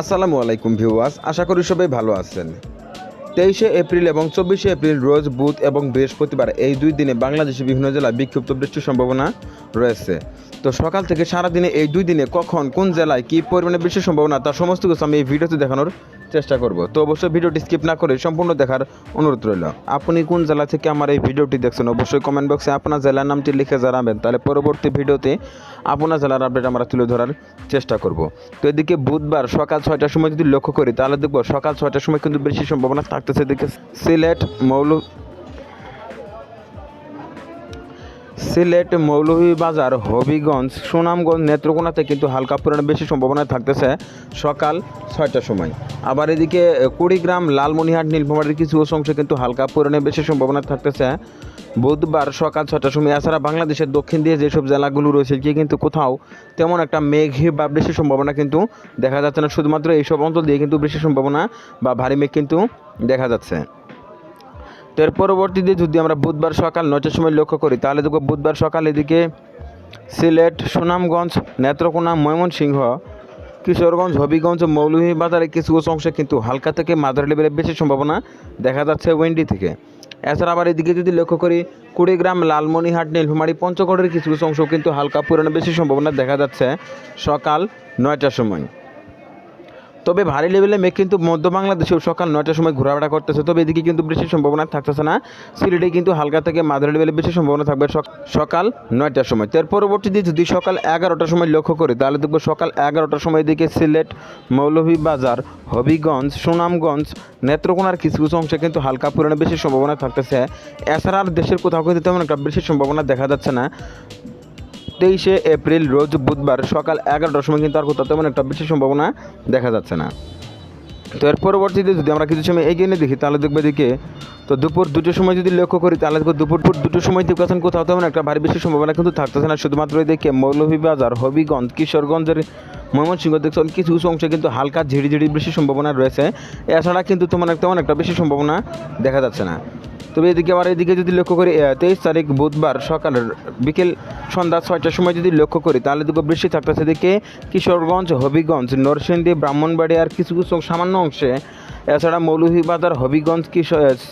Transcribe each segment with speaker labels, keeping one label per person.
Speaker 1: আসসালামু আলাইকুম ভিউয়ার্স, আশা করি সবাই ভালো আছেন। তেইশে এপ্রিল এবং চব্বিশে এপ্রিল রোজ বুধ এবং বৃহস্পতিবার এই দুই দিনে বাংলাদেশের বিভিন্ন জেলায় বিক্ষিপ্ত বৃষ্টির সম্ভাবনা রয়েছে। তো সকাল থেকে সারাদিনে এই দুই দিনে কখন, কোন জেলায় কী পরিমাণে বৃষ্টির সম্ভাবনা তার সমস্ত কিছু আমি এই ভিডিওতে দেখানোর চেষ্টা করব। তো অবশ্যই ভিডিওটি স্কিপ না করে সম্পূর্ণ দেখার অনুরোধ রইল। আপনি কোন জেলা থেকে আমার এই ভিডিওটি দেখছেন, অবশ্যই কমেন্ট বক্সে আপনার জেলার নামটি লিখে জানাবেন। তাহলে পরবর্তী ভিডিওতে আপনার জেলার আপডেট আমরা তুলে ধরার চেষ্টা করব। তো এদিকে বুধবার সকাল ছয়টার সময় যদি লক্ষ্য করি, তাহলে দেখব সকাল ছয়টার সময় কিন্তু বেশি সম্ভাবনা থাকতেছে। এদিকে সিলেট, মৌলু সিলেট মৌলভীবাজার হবিগঞ্জ, সুনামগঞ্জ নেত্রকোনাতে কিন্তু হালকা পরিমাণে বেশি সম্ভাবনা থাকতেছে সকাল ছয়টার সময়। আবার এদিকে কুড়িগ্রাম লালমনিহাট নীলফামারীর কিছু অংশে কিন্তু হালকা পরিমাণে বেশি সম্ভাবনা থাকতেছে। বুধবার সকাল ছটার সময় এছাড়া বাংলাদেশের দক্ষিণ দিয়ে যেসব জেলাগুলো রয়েছে, গিয়ে কিন্তু কোথাও তেমন একটা মেঘে বা বৃষ্টি সম্ভাবনা কিন্তু দেখা যাচ্ছে না। শুধুমাত্র এইসব অঞ্চল দিয়ে কিন্তু বৃষ্টির সম্ভাবনা বা ভারী মেঘ কিন্তু দেখা যাচ্ছে। তো এর পরবর্তীতে যদি আমরা বুধবার সকাল নয়টার সময় লক্ষ্য করি, তাহলে দেখব বুধবার সকাল এদিকে সিলেট, সুনামগঞ্জ, নেত্রকোনা, ময়মনসিংহ, কিশোরগঞ্জ, হবিগঞ্জ মৌলভীবাজারের কিছু কিছু অংশে কিন্তু হালকা থেকে মাঝারি লেভেলের বেশি সম্ভাবনা দেখা যাচ্ছে উইন্ডি থেকে। এছাড়া আবার এদিকে যদি লক্ষ্য করি, কুড়িগ্রাম লালমনিহাট নীলফামারী, পঞ্চগড়ের কিছু কিছু অংশ কিন্তু হালকা পুরানো বেশি সম্ভাবনা দেখা যাচ্ছে সকাল নয়টার সময়। তবে ভারী লেভেলে মেঘ কিন্তু মধ্য বাংলাদেশেও সকাল নয়টার সময় ঘোরাফেরা করতেছে। তবে এদিকে কিন্তু বৃষ্টির সম্ভাবনা থাকতেছে না। সিলেটে কিন্তু হালকা থেকে মাঝারি লেভেলে বেশি সম্ভাবনা থাকবে সক- সকাল নয়টার সময়। তার পরবর্তীতে যদি সকাল এগারোটার সময় লক্ষ্য করি, তাহলে দেখব সকাল এগারোটার সময় এদিকে সিলেট, মৌলভীবাজার, হবিগঞ্জ, সুনামগঞ্জ, নেত্রকোনার কিছু কিছু অংশে কিন্তু হালকা পরিমাণে বেশি সম্ভাবনা থাকতেছে। এছাড়া আর দেশের কোথাও কিন্তু তেমন একটা বেশি সম্ভাবনা দেখা যাচ্ছে না। তেইশে এপ্রিল রোজ বুধবার সকাল এগারোটার সময় কিন্তু আর কোথাও তেমন একটা বিশেষ সম্ভাবনা দেখা যাচ্ছে না। তো এর পরবর্তীতে যদি আমরা কিছু সময় এগিয়ে নিয়ে দেখি, তাহলে দেখবে দিকে তো দুপুর দুটোর সময় যদি লক্ষ্য করি, তাহলে দুপুর দুটোর সময় দেখবেন কোথাও তেমন একটা ভারী বেশি সম্ভাবনা কিন্তু থাকতেছে না। শুধুমাত্র এদিকে মৌলভীবাজার, হবিগঞ্জ, কিশোরগঞ্জের ময়মনসিংহ দেখছেন, কিছু কিছু অংশে কিন্তু হালকা ঝিড়ি ঝিড়ি বৃষ্টির সম্ভাবনা রয়েছে। এছাড়া কিন্তু তোমার তেমন একটা বেশি সম্ভাবনা দেখা যাচ্ছে না। তবে এদিকে আবার এদিকে যদি লক্ষ্য করি তেইশ তারিখ বুধবার সকালের বিকেল সন্ধ্যা ছয়টার সময় যদি লক্ষ্য করি, তাহলে দুটো বৃষ্টি থাকতেছে এদিকে কিশোরগঞ্জ, হবিগঞ্জ, নরসিংদী ব্রাহ্মণবাড়ি আর কিছু কিছু সামান্য অংশে এছাড়া মৌলভীবাজার, হবিগঞ্জ কি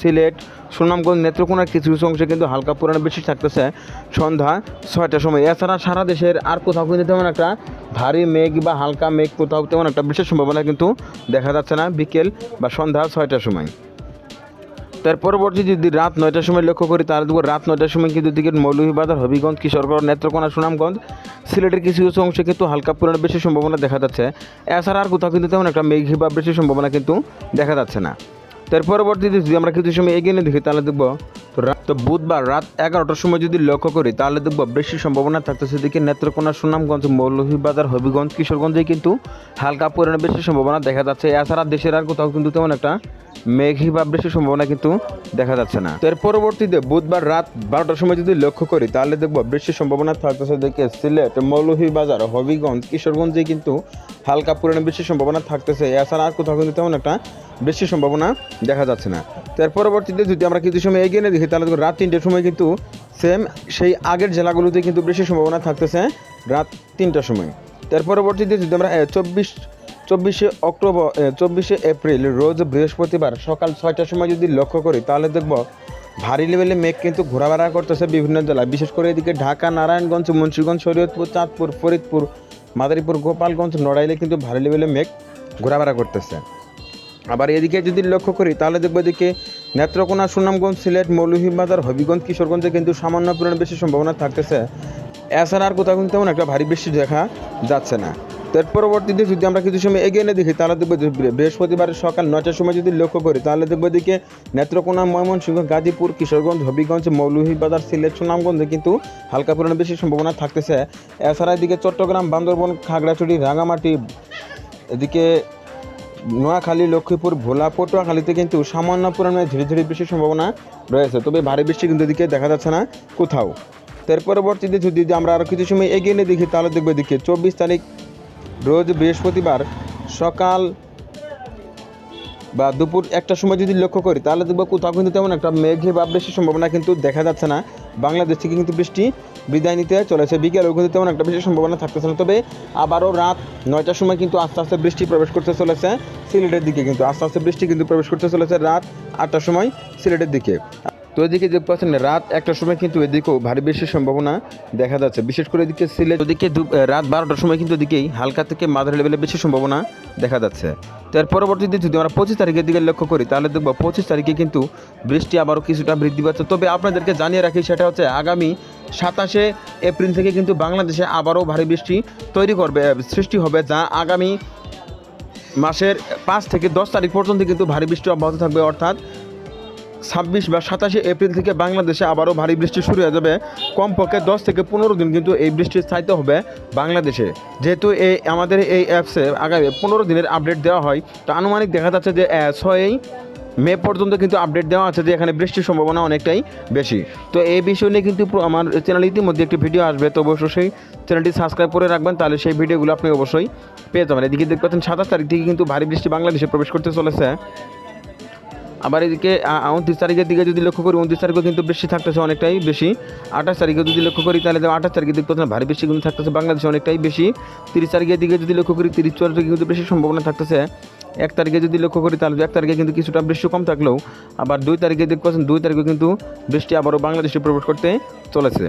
Speaker 1: সিলেট, সুনামগঞ্জ নেত্রকোনার কিছু কিছু অংশে কিন্তু হালকা পুরানো বৃষ্টি থাকতেছে সন্ধ্যা ছয়টার সময়। এছাড়া সারা দেশের আর কোথাও কিন্তু তেমন একটা ভারী মেঘ বা হালকা মেঘ কোথাও তেমন একটা বিশেষ সম্ভাবনা কিন্তু দেখা যাচ্ছে না বিকেল বা সন্ধ্যা ছয়টার সময়। তার পরবর্তী যদি রাত নয়টার সময় লক্ষ্য করি তাহলে দেখব রাত নয়টার সময় কিন্তু দিকে মৌলভীবাজার, হবিগঞ্জ কিশোরগঞ্জ নেত্রকোনা, সুনামগঞ্জ, সিলেটের কিছু কিছু অংশে কিন্তু হালকা পুরানো বেশি সম্ভাবনা দেখা যাচ্ছে। এছাড়া আর কোথাও কিন্তু তেমন একটা মেঘ বা বেশি সম্ভাবনা কিন্তু দেখা যাচ্ছে না। তার পরবর্তীতে যদি আমরা কিছু সময় এগিয়ে নিয়ে দেখি, তাহলে দেখব তো বুধবার, রাত এগারোটার সময় যদি লক্ষ্য করি, তাহলে দেখব বেশি সম্ভাবনা থাকতেছে দিকে নেত্রকোনা, সুনামগঞ্জ, মৌলভীবাজার, হবিগঞ্জ কিশোরগঞ্জে কিন্তু হালকা পরিমাণে বেশি সম্ভাবনা দেখা যাচ্ছে। এছাড়া দেশের আর কোথাও কিন্তু তেমন একটা মেঘি বা বৃষ্টির সম্ভাবনা কিন্তু দেখা যাচ্ছে না। এর পরবর্তীতে বুধবার রাত বারোটার সময় যদি লক্ষ্য করি, তাহলে দেখব বৃষ্টির সম্ভাবনা থাকতেছে দেখে সিলেট, মৌলভীবাজার, হবিগঞ্জ কিশোরগঞ্জে কিন্তু হালকা পরিমাণে বৃষ্টির সম্ভাবনা থাকতেছে। এছাড়া আর কোথাও কিন্তু তেমন একটা বৃষ্টির সম্ভাবনা দেখা যাচ্ছে না। তো এর পরবর্তীতে যদি আমরা কিছু সময় এগিয়ে দেখি, তাহলে রাত তিনটের সময় কিন্তু সেম সেই আগের জেলাগুলোতে কিন্তু বৃষ্টির সম্ভাবনা থাকতেছে রাত তিনটার সময়। তার পরবর্তীতে যদি আমরা চব্বিশ, চব্বিশে অক্টোবর চব্বিশে এপ্রিল, রোজ বৃহস্পতিবার সকাল ছয়টার সময় যদি লক্ষ্য করি, তাহলে দেখব ভারী লেভেলে মেঘ কিন্তু ঘোরাফেরা করতেছে বিভিন্ন জেলায়। বিশেষ করে এদিকে ঢাকা, নারায়ণগঞ্জ, মুন্সিগঞ্জ, শরীয়তপুর, চাঁদপুর, ফরিদপুর, মাদারীপুর, গোপালগঞ্জ, নড়াইলে কিন্তু ভারী লেভেলে মেঘ ঘোরাফেরা করতেছে। আবার এদিকে যদি লক্ষ্য করি, তাহলে দেখব এদিকে নেত্রকোনা, সুনামগঞ্জ, সিলেট, মৌলভীবাজার, হবিগঞ্জ, কিশোরগঞ্জে কিন্তু সামান্য পরিমাণ বেশি সম্ভাবনা থাকতেছে। এছাড়া আর কোথাও কিন্তু তেমন একটা ভারী বৃষ্টি দেখা যাচ্ছে না। তো এর পরবর্তীতে যদি আমরা কিছু সময় এগিয়ে নিয়ে দেখি, তাহলে দেখব যে বৃ- বৃহস্পতিবার সকাল নয়টার সময় যদি লক্ষ্য করি, তাহলে দেখব এদিকে নেত্রকোনা, ময়মনসিংহ, গাজীপুর, কিশোরগঞ্জ, হবিগঞ্জ, মৌলভীবাজার, সিলেট, সুনামগঞ্জে কিন্তু হালকা পরিমাণে বেশি সম্ভাবনা থাকতেছে। এছাড়া এদিকে চট্টগ্রাম, বান্দরবন, খাগড়াছড়ি রাঙামাটি এদিকে নোয়াখালী, লক্ষ্মীপুর, ভোলা, পটুয়াখালীতে কিন্তু সামান্য পরিমাণে ধীরে ধীরে বৃষ্টির সম্ভাবনা রয়েছে। তবে ভারী বৃষ্টি কিন্তু এদিকে দেখা যাচ্ছে না কোথাও। তার পরবর্তীতে যদি আমরা আরও কিছু সময় এগিয়ে নিয়ে দেখি, তাহলে দেখব এদিকে চব্বিশ তারিখ, রোজ বৃহস্পতিবার সকাল বা দুপুর একটা সময় যদি লক্ষ্য করি, তাহলে দেখব কোথাও কিন্তু তেমন একটা মেঘে বা বৃষ্টির সম্ভাবনা কিন্তু দেখা যাচ্ছে না। বাংলাদেশ থেকে কিন্তু বৃষ্টি বিদায় নিতে চলেছে। বিকেলেও কিন্তু তেমন একটা বেশি সম্ভাবনা থাকতেছে না। তবে আবারও রাত নয়টার সময় কিন্তু আস্তে আস্তে বৃষ্টি প্রবেশ করতে চলেছে সিলেটের দিকে কিন্তু। আস্তে আস্তে বৃষ্টি কিন্তু প্রবেশ করতে চলেছে রাত আটটার সময় সিলেটের দিকে। তো এদিকে দেখতে পাচ্ছেন রাত একটার সময় কিন্তু এদিকেও ভারী বৃষ্টির সম্ভাবনা দেখা যাচ্ছে। বিশেষ করে এদিকে সিলেট ওদিকে রাত বারোটার সময় কিন্তু এদিকেই হালকা থেকে মাঝারি লেভেলে বেশি সম্ভাবনা দেখা যাচ্ছে। তো এর পরবর্তীতে যদি আমরা পঁচিশ তারিখের দিকে লক্ষ্য করি, তাহলে দেখব পঁচিশ তারিখে কিন্তু বৃষ্টি আবারও কিছুটা বৃদ্ধি পাচ্ছে। তবে আপনাদেরকে জানিয়ে রাখি, সেটা হচ্ছে আগামী সাতাশে এপ্রিল থেকে কিন্তু বাংলাদেশে আবারও ভারী বৃষ্টি তৈরি করবে সৃষ্টি হবে, যা আগামী মাসের পাঁচ থেকে দশ তারিখ পর্যন্ত কিন্তু ভারী বৃষ্টি অব্যাহত থাকবে। অর্থাৎ ছাব্বিশ বা সাতাশে এপ্রিল থেকে বাংলাদেশে আবারও ভারী বৃষ্টি শুরু হয়ে যাবে। কমপক্ষে দশ থেকে পনেরো দিন কিন্তু এই বৃষ্টি স্থায়িত্ব হবে বাংলাদেশে। যেহেতু এই আমাদের এই অ্যাপসে আগামী পনেরো দিনের আপডেট দেওয়া হয়, তো আনুমানিক দেখা যাচ্ছে যে ছয়ই মে পর্যন্ত কিন্তু আপডেট দেওয়া আছে যে, এখানে বৃষ্টির সম্ভাবনা অনেকটাই বেশি। তো এই বিষয় নিয়ে কিন্তু আমার চ্যানেলে ইতিমধ্যে একটি ভিডিও আসবে, তো অবশ্যই সেই চ্যানেলটি সাবস্ক্রাইব করে রাখবেন, তাহলে সেই ভিডিওগুলো আপনি অবশ্যই পেয়ে যাবেন। এদিকে দেখতে পাচ্ছেন সাতাশ তারিখ থেকে কিন্তু ভারী বৃষ্টি বাংলাদেশে প্রবেশ করতে চলেছে। আবার এদিকে উনত্রিশ তারিখের দিকে যদি লক্ষ্য করি, উনত্রিশ তারিখেও কিন্তু বৃষ্টি থাকতেছে অনেকটাই বেশি। আঠাশ তারিখে যদি লক্ষ্য করি, তাহলে আঠাশ তারিখের দেখতে পাচ্ছেন ভারী বৃষ্টি কিন্তু থাকতেছে, বাংলাদেশে অনেকটাই বেশি। তিরিশ তারিখের দিকে যদি লক্ষ্য করি, তিরিশ চল্লিশ কিন্তু বেশি সম্ভাবনা থাকতেছে। এক তারিখে যদি লক্ষ্য করি, তাহলে এক তারিখে কিন্তু কিছুটা বৃষ্টি কম থাকলেও, আবার দুই তারিখে দেখতে পাচ্ছেন দুই তারিখে কিন্তু বৃষ্টি আবারও বাংলাদেশে প্রবেশ করতে চলেছে।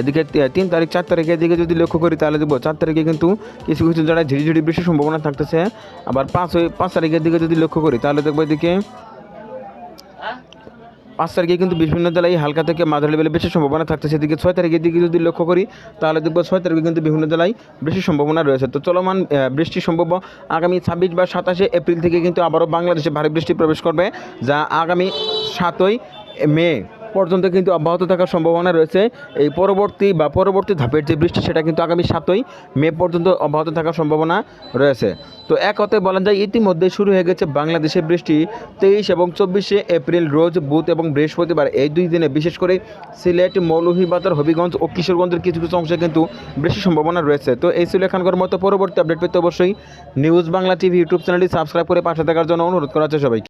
Speaker 1: এদিকে তিন তারিখ, চার তারিখের দিকে যদি লক্ষ্য করি তাহলে দেখব চার তারিখে কিন্তু কিছু কিছু জায়গায় ঝিরিঝিরি বৃষ্টির সম্ভাবনা থাকতেছে। আবার পাঁচ পাঁচ তারিখের দিকে যদি লক্ষ্য করি তাহলে দেখব এদিকে পাঁচ তারিখে কিন্তু বিভিন্ন জেলায় হালকা থেকে মাঝারি লেভেলে বেশি সম্ভাবনা থাকতেছে। এদিকে ছয় তারিখের দিকে যদি লক্ষ্য করি তাহলে দেখব ছয় তারিখে কিন্তু বিভিন্ন জেলায় বেশি সম্ভাবনা রয়েছে। তো চলমান বৃষ্টি সম্ভব আগামী ছাব্বিশ বা সাতাশে এপ্রিল থেকে কিন্তু আবারও বাংলাদেশে ভারী বৃষ্টি প্রবেশ করবে, যা আগামী সাতই মে। পর্যন্ত কিন্তু অব্যাহত থাকার সম্ভাবনা রয়েছে। এই পরবর্তী বা পরবর্তী ধাপের যে বৃষ্টি, সেটা কিন্তু আগামী সাতই মে পর্যন্ত অব্যাহত থাকার সম্ভাবনা রয়েছে। তো এক কথায় বলা যায়, ইতিমধ্যে শুরু হয়ে গেছে বাংলাদেশে বৃষ্টি। তেইশ এবং চব্বিশে এপ্রিল রোজ, বুধ এবং বৃহস্পতিবার এই দুই দিনে বিশেষ করে সিলেট, মৌলভীবাজার, হবিগঞ্জ ও কিশোরগঞ্জের কিছু কিছু অংশে কিন্তু বেশি সম্ভাবনা রয়েছে। তো এই ছিল এখানকার মতো পরবর্তী আপডেট পেতে অবশ্যই নিউজ বাংলা টিভি ইউটিউব চ্যানেলটি সাবস্ক্রাইব করে পাশে থাকার জন্য অনুরোধ করা হচ্ছে সবাইকে।